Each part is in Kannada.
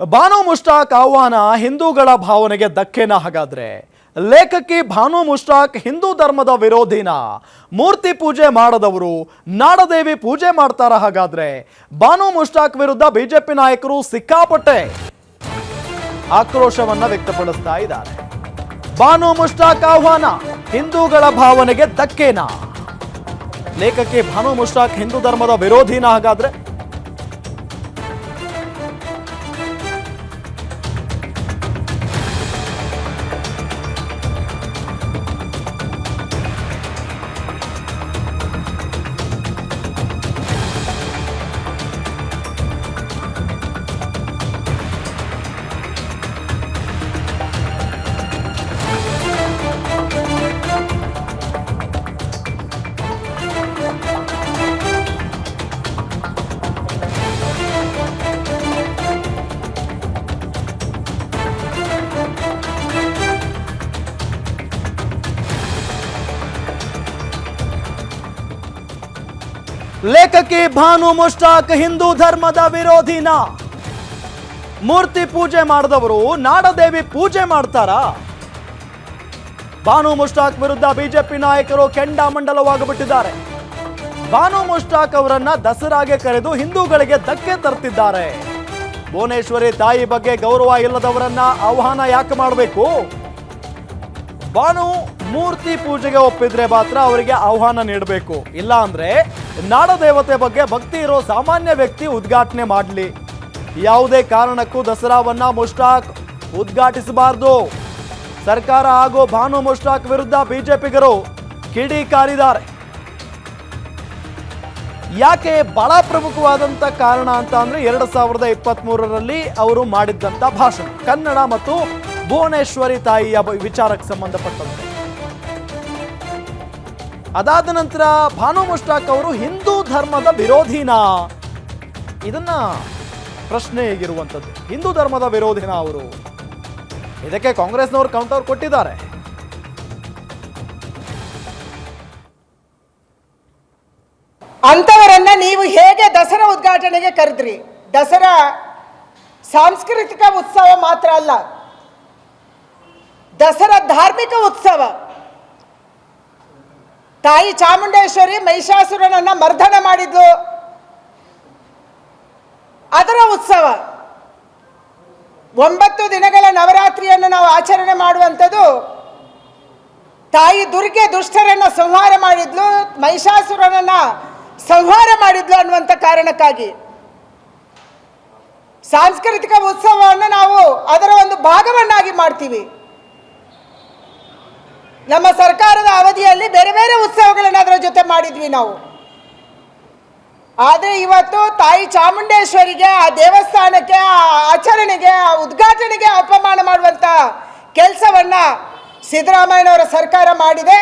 ಭಾನು ಮುಷ್ಟಾಕ್ ಆಹ್ವಾನ ಹಿಂದೂಗಳ ಭಾವನೆಗೆ ಧಕ್ಕೆನ ಹಾಗಾದ್ರೆ? ಲೇಖಕಿ ಭಾನು ಮುಷ್ಟಾಕ್ ಹಿಂದೂ ಧರ್ಮದ ವಿರೋಧಿನ ಮೂರ್ತಿ ಪೂಜೆ ಮಾಡದವರು ನಾಡದೇವಿ ಪೂಜೆ ಮಾಡ್ತಾರ ಹಾಗಾದ್ರೆ? ಭಾನು ಮುಷ್ಟಾಕ್ ವಿರುದ್ಧ ಬಿಜೆಪಿ ನಾಯಕರು ಸಿಕ್ಕಾಪಟ್ಟೆ ಆಕ್ರೋಶವನ್ನ ವ್ಯಕ್ತಪಡಿಸ್ತಾ ಇದ್ದಾರೆ. ಭಾನು ಮುಷ್ಟಾಕ್ ಆಹ್ವಾನ ಹಿಂದೂಗಳ ಭಾವನೆಗೆ ಧಕ್ಕೆನ? ಲೇಖಕಿ ಭಾನು ಮುಷ್ಟಾಕ್ ಹಿಂದೂ ಧರ್ಮದ ವಿರೋಧಿನ ಹಾಗಾದ್ರೆ ಲೇಖಕಿ ಭಾನು ಮುಷ್ಟಾಕ್ ಹಿಂದೂ ಧರ್ಮದ ವಿರೋಧಿನ. ಮೂರ್ತಿ ಪೂಜೆ ಮಾಡಿದವರು ನಾಡದೇವಿ ಪೂಜೆ ಮಾಡ್ತಾರಾ? ಭಾನು ಮುಷ್ಟಾಕ್ ವಿರುದ್ಧ ಬಿಜೆಪಿ ನಾಯಕರು ಕೆಂಡಾಮಂಡಲವಾಗಿಬಿಟ್ಟಿದ್ದಾರೆ ಭಾನು ಮುಷ್ಟಾಕ್ ಅವರನ್ನ ದಸರಾಗೆ ಕರೆದು ಹಿಂದೂಗಳಿಗೆ ಧಕ್ಕೆ ತರ್ತಿದ್ದಾರೆ. ಭುವನೇಶ್ವರಿ ತಾಯಿ ಬಗ್ಗೆ ಗೌರವ ಇಲ್ಲದವರನ್ನ ಆಹ್ವಾನ ಯಾಕೆ ಮಾಡಬೇಕು? ಭಾನು ಮೂರ್ತಿ ಪೂಜೆಗೆ ಒಪ್ಪಿದ್ರೆ ಮಾತ್ರ ಅವರಿಗೆ ಆಹ್ವಾನ ನೀಡಬೇಕು. ಇಲ್ಲ ಅಂದ್ರೆ ನಾಡದೇವತೆ ಬಗ್ಗೆ ಭಕ್ತಿ ಇರೋ ಸಾಮಾನ್ಯ ವ್ಯಕ್ತಿ ಉದ್ಘಾಟನೆ ಮಾಡಲಿ. ಯಾವುದೇ ಕಾರಣಕ್ಕೂ ದಸರಾವನ್ನ ಮುಷ್ಟಾಕ್ ಉದ್ಘಾಟಿಸಬಾರದು. ಸರ್ಕಾರ ಹಾಗೂ ಭಾನು ಮುಷ್ಟಾಕ್ ವಿರುದ್ಧ ಬಿಜೆಪಿಗರು ಕಿಡಿಕಾರಿದ್ದಾರೆ ಯಾಕೆ ಬಹಳ ಪ್ರಮುಖವಾದಂತ ಕಾರಣ ಅಂತ ಅಂದ್ರೆ ಎರಡು ಸಾವಿರದ ಇಪ್ಪತ್ತ್ ಮೂರರಲ್ಲಿ ಅವರು ಮಾಡಿದ್ದಂತ ಭಾಷಣ. ಕನ್ನಡ ಮತ್ತು ಭುವನೇಶ್ವರಿ ತಾಯಿಯ ವಿಚಾರಕ್ಕೆ ಸಂಬಂಧಪಟ್ಟಂತೆ. ಅದಾದ ನಂತರ ಭಾನು ಮುಷ್ಟಾಕ್ ಅವರು ಹಿಂದೂ ಧರ್ಮದ ವಿರೋಧಿನಾ. ಇದನ್ನ ಪ್ರಶ್ನೆ ಹೇಗಿರುವಂಥದ್ದು? ಹಿಂದೂ ಧರ್ಮದ ವಿರೋಧಿನ ಅವರು. ಇದಕ್ಕೆ ಕಾಂಗ್ರೆಸ್ನವರು ಕೌಂಟರ್ ಕೊಟ್ಟಿದ್ದಾರೆ. ಅಂಥವರನ್ನ ನೀವು ಹೇಗೆ ದಸರಾ ಉದ್ಘಾಟನೆಗೆ ಕರೆದ್ರಿ? ದಸರಾ ಸಾಂಸ್ಕೃತಿಕ ಉತ್ಸವ ಮಾತ್ರ ಅಲ್ಲ. ದಸರಾ ಧಾರ್ಮಿಕ ಉತ್ಸವ. ತಾಯಿ ಚಾಮುಂಡೇಶ್ವರಿ ಮಹಿಷಾಸುರನನ್ನ ಮರ್ದನ ಮಾಡಿದ್ಲು ಅದರ ಉತ್ಸವ. ಒಂಬತ್ತು ದಿನಗಳ ನವರಾತ್ರಿಯನ್ನು ನಾವು ಆಚರಣೆ ಮಾಡುವಂಥದ್ದು. ತಾಯಿ ದುರ್ಗೆ ದುಷ್ಟರನ್ನು ಸಂಹಾರ ಮಾಡಿದ್ಲು, ಮಹಿಷಾಸುರನನ್ನ ಸಂಹಾರ ಮಾಡಿದ್ಲು ಅನ್ನುವಂಥ ಕಾರಣಕ್ಕಾಗಿ. ಸಾಂಸ್ಕೃತಿಕ ಉತ್ಸವವನ್ನು ನಾವು ಅದರ ಒಂದು ಭಾಗವನ್ನಾಗಿ ಮಾಡ್ತೀವಿ. ನಮ್ಮ ಸರ್ಕಾರದ ಅವಧಿಯಲ್ಲಿ ಜೊತೆ ಮಾಡಿದ್ವಿ ನಾವು. ಆದರೆ ಇವತ್ತು ತಾಯಿ ಚಾಮುಂಡೇಶ್ವರಿಗೆ, ಆ ದೇವಸ್ಥಾನಕ್ಕೆ, ಆ ಆಚರಣೆಗೆ, ಆ ಉದ್ಘಾಟನೆಗೆ ಅಪಮಾನ ಮಾಡುವಂಥ ಕೆಲಸವನ್ನ ಸಿದ್ದರಾಮಯ್ಯನವರ ಸರ್ಕಾರ ಮಾಡಿದೆ.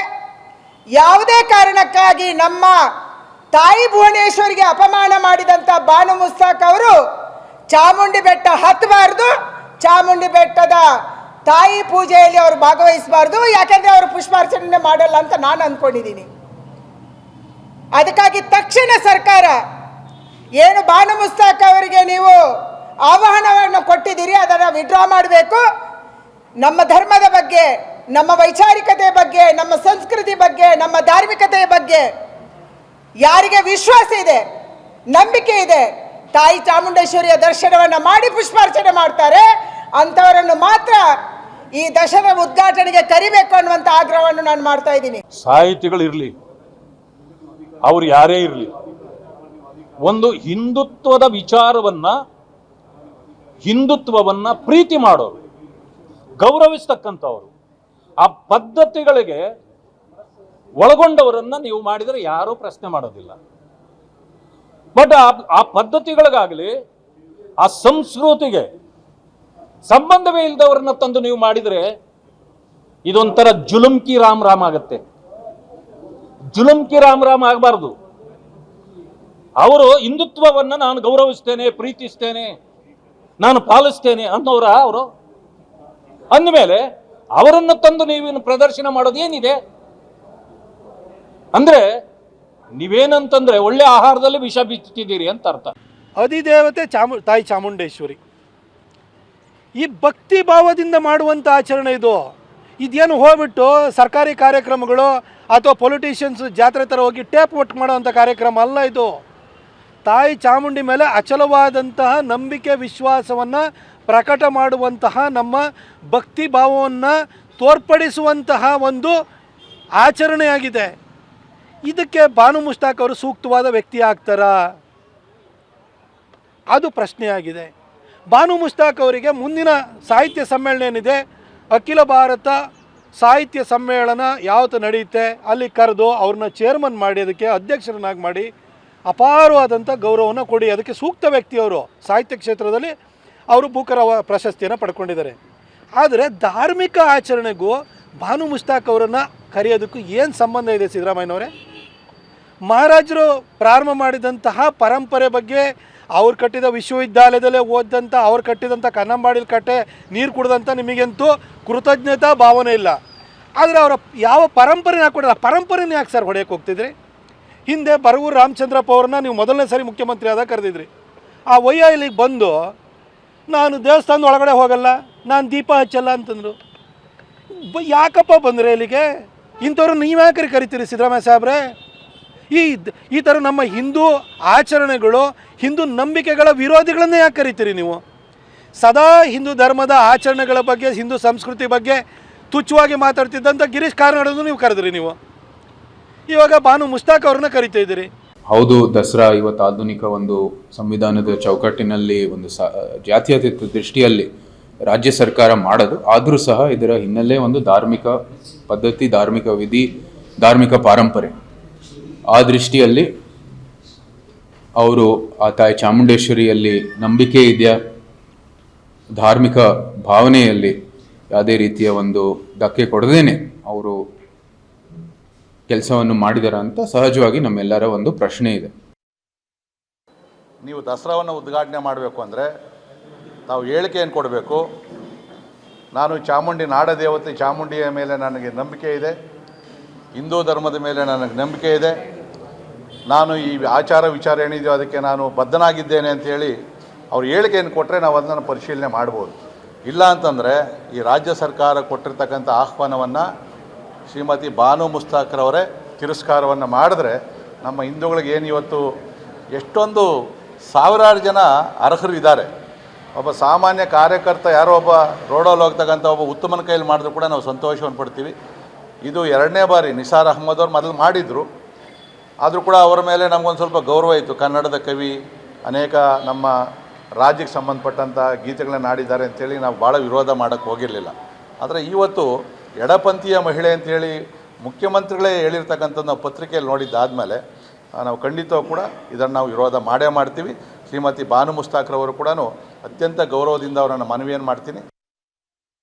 ಯಾವುದೇ ಕಾರಣಕ್ಕಾಗಿ ನಮ್ಮ ತಾಯಿ ಭುವನೇಶ್ವರಿಗೆ ಅಪಮಾನ ಮಾಡಿದಂಥ ಬಾನು ಮುಸ್ತಾಕ್ ಅವರು ಚಾಮುಂಡಿ ಬೆಟ್ಟ ಹತ್ತಬಾರ್ದು ಚಾಮುಂಡಿ ಬೆಟ್ಟದ ತಾಯಿ ಪೂಜೆಯಲ್ಲಿ ಅವರು ಭಾಗವಹಿಸಬಾರ್ದು, ಯಾಕಂದ್ರೆ ಅವರು ಪುಷ್ಪಾರ್ಚನೆ ಮಾಡಲ್ಲ ಅಂತ ನಾನು ಅಂದ್ಕೊಂಡಿದ್ದೀನಿ ಅದಕ್ಕಾಗಿ ತಕ್ಷಣ ಸರ್ಕಾರ ಏನು ಬಾನು ಮುಸ್ತಾಕ್ ಅವರಿಗೆ ನೀವು ಆಹ್ವಾನವನ್ನು ಕೊಟ್ಟಿದ್ದೀರಿ, ಅದನ್ನು ವಿಡ್ರಾ ಮಾಡಬೇಕು. ನಮ್ಮ ಧರ್ಮದ ಬಗ್ಗೆ, ನಮ್ಮ ವೈಚಾರಿಕತೆ ಬಗ್ಗೆ, ನಮ್ಮ ಸಂಸ್ಕೃತಿ ಬಗ್ಗೆ, ನಮ್ಮ ಧಾರ್ಮಿಕತೆಯ ಬಗ್ಗೆ ಯಾರಿಗೆ ವಿಶ್ವಾಸ ಇದೆ, ನಂಬಿಕೆ ಇದೆ, ತಾಯಿ ಚಾಮುಂಡೇಶ್ವರಿಯ ದರ್ಶನವನ್ನು ಮಾಡಿ ಪುಷ್ಪಾರ್ಚನೆ ಮಾಡ್ತಾರೆ, ಅಂಥವರನ್ನು ಮಾತ್ರ ಈ ದಶರ ಉದ್ಘಾಟನೆಗೆ ಕರಿಬೇಕು ಅನ್ನುವಂಥ ಆಗ್ರಹವನ್ನು ನಾನು ಮಾಡ್ತಾ ಇದ್ದೀನಿ. ಸಾಹಿತಿಗಳಿರಲಿ ಅವ್ರು ಯಾರೇ ಇರಲಿ. ಒಂದು ಹಿಂದುತ್ವದ ವಿಚಾರವನ್ನ, ಹಿಂದುತ್ವವನ್ನ ಪ್ರೀತಿ ಮಾಡೋರು, ಗೌರವಿಸ್ತಕ್ಕಂಥವ್ರು, ಆ ಪದ್ಧತಿಗಳಿಗೆ ಒಳಗೊಂಡವರನ್ನ ನೀವು ಮಾಡಿದರೆ ಯಾರೂ ಪ್ರಶ್ನೆ ಮಾಡೋದಿಲ್ಲ. ಬಟ್ ಆ ಪದ್ಧತಿಗಳಿಗಾಗಲಿ, ಆ ಸಂಸ್ಕೃತಿಗೆ ಸಂಬಂಧವೇ ಇಲ್ಲದವರನ್ನ ತಂದು ನೀವು ಮಾಡಿದರೆ, ಇದೊಂಥರ ಜುಲುಮ್ಕಿ ರಾಮ್ ರಾಮ್ ಆಗತ್ತೆ. ಜುಲುಮ್ಕಿ ರಾಮ್ ರಾಮ್ ಆಗಬಾರ್ದು. ಅವರು ಹಿಂದುತ್ವವನ್ನು ನಾನು ಗೌರವಿಸ್ತೇನೆ, ಪ್ರೀತಿಸ್ತೇನೆ, ನಾನು ಪಾಲಿಸ್ತೇನೆ ಅನ್ನೋರ ಅವರು. ಅಂದಮೇಲೆ ಅವರನ್ನು ತಂದು ನೀವೇನು ಪ್ರದರ್ಶನ ಮಾಡೋದು ಏನಿದೆ ಅಂದ್ರೆ ನೀವೇನಂತಂದ್ರೆ ಒಳ್ಳೆ ಆಹಾರದಲ್ಲಿ ವಿಷ ಬಿತ್ತಿದ್ದೀರಿ ಅಂತ ಅರ್ಥ. ಅಧಿದೇವತೆ ಚಾಮು, ತಾಯಿ ಚಾಮುಂಡೇಶ್ವರಿ. ಈ ಭಕ್ತಿ ಭಾವದಿಂದ ಮಾಡುವಂಥ ಆಚರಣೆ ಇದು. ಇದೇನು ಹೋಗ್ಬಿಟ್ಟು ಸರ್ಕಾರಿ ಕಾರ್ಯಕ್ರಮಗಳು ಅಥವಾ ಪೊಲಿಟಿಷಿಯನ್ಸ್ ಜಾತ್ರೆ ಥರ ಹೋಗಿ ಟೇಪ್ ಒಟ್ಟು ಮಾಡೋವಂಥ ಕಾರ್ಯಕ್ರಮ ಅಲ್ಲ ಇದು. ತಾಯಿ ಚಾಮುಂಡಿ ಮೇಲೆ ಅಚಲವಾದಂತಹ ನಂಬಿಕೆ ವಿಶ್ವಾಸವನ್ನು ಪ್ರಕಟ ಮಾಡುವಂತಹ ನಮ್ಮ ಭಕ್ತಿ ಭಾವವನ್ನು ತೋರ್ಪಡಿಸುವಂತಹ ಒಂದು ಆಚರಣೆಯಾಗಿದೆ. ಇದಕ್ಕೆ ಬಾನು ಮುಷ್ತಾಕ್ ಅವರು ಸೂಕ್ತವಾದ ವ್ಯಕ್ತಿ ಆಗ್ತಾರಾ? ಅದು ಪ್ರಶ್ನೆಯಾಗಿದೆ. ಬಾನು ಮುಷ್ತಾಕ್ ಅವರಿಗೆ ಮುಂದಿನ ಸಾಹಿತ್ಯ ಸಮ್ಮೇಳನ ಏನಿದೆ? ಅಖಿಲ ಭಾರತ ಸಾಹಿತ್ಯ ಸಮ್ಮೇಳನ ಯಾವತ್ತು ನಡೆಯುತ್ತೆ, ಅಲ್ಲಿ ಕರೆದು ಅವ್ರನ್ನ ಚೇರ್ಮನ್ ಮಾಡಿ, ಅದಕ್ಕೆ ಅಧ್ಯಕ್ಷರನ್ನಾಗಿ ಮಾಡಿ ಅಪಾರವಾದಂಥ ಗೌರವವನ್ನು ಕೊಡಿ. ಅದಕ್ಕೆ ಸೂಕ್ತ ವ್ಯಕ್ತಿಯವರು ಸಾಹಿತ್ಯ ಕ್ಷೇತ್ರದಲ್ಲಿ ಅವರು ಭೂಕರ ಪ್ರಶಸ್ತಿಯನ್ನು ಪಡ್ಕೊಂಡಿದ್ದಾರೆ. ಆದರೆ ಧಾರ್ಮಿಕ ಆಚರಣೆಗೂ ಭಾನು ಮುಷ್ತಾಕ್ ಅವರನ್ನು ಕರೆಯೋದಕ್ಕೂ ಏನು ಸಂಬಂಧ ಇದೆ ಸಿದ್ದರಾಮಯ್ಯನವರೇ? ಮಹಾರಾಜರು ಪ್ರಾರಂಭ ಮಾಡಿದಂತಹ ಪರಂಪರೆ ಬಗ್ಗೆ ಅವ್ರು ಕಟ್ಟಿದ ವಿಶ್ವವಿದ್ಯಾಲಯದಲ್ಲೇ ಓದಿದಂಥ ಅವ್ರು ಕಟ್ಟಿದಂಥ ಕನ್ನಂಬಾಡಿಲಿ ಕಟ್ಟೆ, ನೀರು ಕುಡ್ದಂಥ ನಿಮಗಂತೂ ಕೃತಜ್ಞತಾ ಭಾವನೆ ಇಲ್ಲ. ಆದರೆ ಅವರ ಯಾವ ಪರಂಪರೆನ ಕೊಡಿಲ್ಲ. ಪರಂಪರೆನೇ ಯಾಕೆ ಸರ್ ಹೊಡೆಯಕ್ಕೆ ಹೋಗ್ತಿದ್ರಿ? ಹಿಂದೆ ಬರವೂರು ರಾಮಚಂದ್ರಪ್ಪ ಅವ್ರನ್ನ ನೀವು ಮೊದಲನೇ ಸಾರಿ ಮುಖ್ಯಮಂತ್ರಿ ಆದಾಗ ಕರೆದಿದ್ರಿ. ಆ ವಯ್ಯ ಇಲ್ಲಿಗೆ ಬಂದು, ನಾನು ದೇವಸ್ಥಾನದ ಒಳಗಡೆ ಹೋಗಲ್ಲ, ನಾನು ದೀಪ ಹಚ್ಚಲ್ಲ ಅಂತಂದರು. ಯಾಕಪ್ಪ ಬಂದರೆ ಇಲ್ಲಿಗೆ ಇಂಥವ್ರು ನೀವ್ಯಾಕ್ರಿ ಕರಿತೀರಿ ಸಿದ್ದರಾಮಯ್ಯ ಸಾಹೇಬ್ರೆ ಈ ಈ ಥರ ನಮ್ಮ ಹಿಂದೂ ಆಚರಣೆಗಳು, ಹಿಂದೂ ನಂಬಿಕೆಗಳ ವಿರೋಧಿಗಳನ್ನೇ ಯಾಕೆ ಕರಿತೀರಿ ನೀವು? ಸದಾ ಹಿಂದೂ ಧರ್ಮದ ಆಚರಣೆಗಳ ಬಗ್ಗೆ, ಹಿಂದೂ ಸಂಸ್ಕೃತಿ ಬಗ್ಗೆ ತುಚ್ಛವಾಗಿ ಮಾತಾಡ್ತಿದ್ದಂಥ ಗಿರೀಶ್ ಕಾರ್ನಾಡನ್ನು ನೀವು ಕರೆದ್ರಿ ನೀವು. ಇವಾಗ ಬಾನು ಮುಸ್ತಾಕ್ ಅವ್ರನ್ನ ಕರಿತಾ ಇದ್ದೀರಿ. ಹೌದು, ದಸರಾ ಇವತ್ತು ಆಧುನಿಕ ಒಂದು ಸಂವಿಧಾನದ ಚೌಕಟ್ಟಿನಲ್ಲಿ ಒಂದು ಸ ಜಾತ್ಯತೀತ ದೃಷ್ಟಿಯಲ್ಲಿ ರಾಜ್ಯ ಸರ್ಕಾರ ಮಾಡೋದು. ಆದರೂ ಸಹ ಇದರ ಹಿನ್ನೆಲೆ ಒಂದು ಧಾರ್ಮಿಕ ಪದ್ಧತಿ, ಧಾರ್ಮಿಕ ವಿಧಿ, ಧಾರ್ಮಿಕ ಪಾರಂಪರೆ. ಆ ದೃಷ್ಟಿಯಲ್ಲಿ ಅವರು ಆ ತಾಯಿ ಚಾಮುಂಡೇಶ್ವರಿಯಲ್ಲಿ ನಂಬಿಕೆ ಇದೆಯಾ? ಧಾರ್ಮಿಕ ಭಾವನೆಯಲ್ಲಿ ಯಾವುದೇ ರೀತಿಯ ಒಂದು ಧಕ್ಕೆ ಕೊಡದೇನೆ ಅವರು ಕೆಲಸವನ್ನು ಮಾಡಿದಾರ ಅಂತ ಸಹಜವಾಗಿ ನಮ್ಮೆಲ್ಲರ ಒಂದು ಪ್ರಶ್ನೆ ಇದೆ. ನೀವು ದಸರಾವನ್ನು ಉದ್ಘಾಟನೆ ಮಾಡಬೇಕು ಅಂದರೆ ತಾವು ಹೇಳಿಕೆಯನ್ನು ಕೊಡಬೇಕು. ನಾನು ಚಾಮುಂಡಿ ನಾಡದೇವತೆ ಚಾಮುಂಡಿಯ ಮೇಲೆ ನನಗೆ ನಂಬಿಕೆ ಇದೆ. ಹಿಂದೂ ಧರ್ಮದ ಮೇಲೆ ನನಗೆ ನಂಬಿಕೆ ಇದೆ. ನಾನು ಈ ಆಚಾರ ವಿಚಾರ ಏನಿದೆಯೋ ಅದಕ್ಕೆ ನಾನು ಬದ್ಧನಾಗಿದ್ದೇನೆ ಅಂಥೇಳಿ ಅವ್ರು ಹೇಳಿಕೆಯನ್ನು ಕೊಟ್ಟರೆ ನಾವು ಅದನ್ನು ಪರಿಶೀಲನೆ ಮಾಡ್ಬೋದು. ಇಲ್ಲ ಅಂತಂದರೆ ಈ ರಾಜ್ಯ ಸರ್ಕಾರ ಕೊಟ್ಟಿರ್ತಕ್ಕಂಥ ಆಹ್ವಾನವನ್ನು ಶ್ರೀಮತಿ ಬಾನು ಮುಸ್ತಾಕ್ರವರೇ ತಿರಸ್ಕಾರವನ್ನು ಮಾಡಿದ್ರೆ ನಮ್ಮ ಹಿಂದೂಗಳಿಗೆ ಏನು ಇವತ್ತು ಎಷ್ಟೊಂದು ಸಾವಿರಾರು ಜನ ಅರ್ಹರು ಇದ್ದಾರೆ. ಒಬ್ಬ ಸಾಮಾನ್ಯ ಕಾರ್ಯಕರ್ತ ಯಾರೋ ಒಬ್ಬ ರೋಡಲ್ಲಿ ಹೋಗ್ತಕ್ಕಂಥ ಒಬ್ಬ ಉತ್ತಮನ ಕೈಯಲ್ಲಿ ಮಾಡಿದ್ರು ಕೂಡ ನಾವು ಸಂತೋಷವನ್ನು ಪಡ್ತೀವಿ. ಇದು ಎರಡನೇ ಬಾರಿ ನಿಸಾರ್ ಅಹ್ಮದ್ ಅವ್ರು ಮೊದಲು ಮಾಡಿದರು. ಆದರೂ ಕೂಡ ಅವರ ಮೇಲೆ ನಮಗೊಂದು ಸ್ವಲ್ಪ ಗೌರವ ಇತ್ತು. ಕನ್ನಡದ ಕವಿ, ಅನೇಕ ನಮ್ಮ ರಾಜ್ಯಕ್ಕೆ ಸಂಬಂಧಪಟ್ಟಂಥ ಗೀತೆಗಳನ್ನ ಆಡಿದ್ದಾರೆ ಅಂತೇಳಿ ನಾವು ಭಾಳ ವಿರೋಧ ಮಾಡೋಕ್ಕೆ ಹೋಗಿರಲಿಲ್ಲ. ಆದರೆ ಇವತ್ತು ಎಡಪಂಥೀಯ ಮಹಿಳೆ ಅಂತೇಳಿ ಮುಖ್ಯಮಂತ್ರಿಗಳೇ ಹೇಳಿರ್ತಕ್ಕಂಥದ್ದು ನಾವು ಪತ್ರಿಕೆಯಲ್ಲಿ ನೋಡಿದ್ದಾದಮೇಲೆ ನಾವು ಖಂಡಿತ ಕೂಡ ಇದನ್ನು ನಾವು ವಿರೋಧ ಮಾಡೇ ಮಾಡ್ತೀವಿ. ಶ್ರೀಮತಿ ಬಾನು ಮುಸ್ತಾಕ್ರವರು ಕೂಡ ಅತ್ಯಂತ ಗೌರವದಿಂದ ಅವರನ್ನು ಮನವಿಯನ್ನು ಮಾಡ್ತೀನಿ.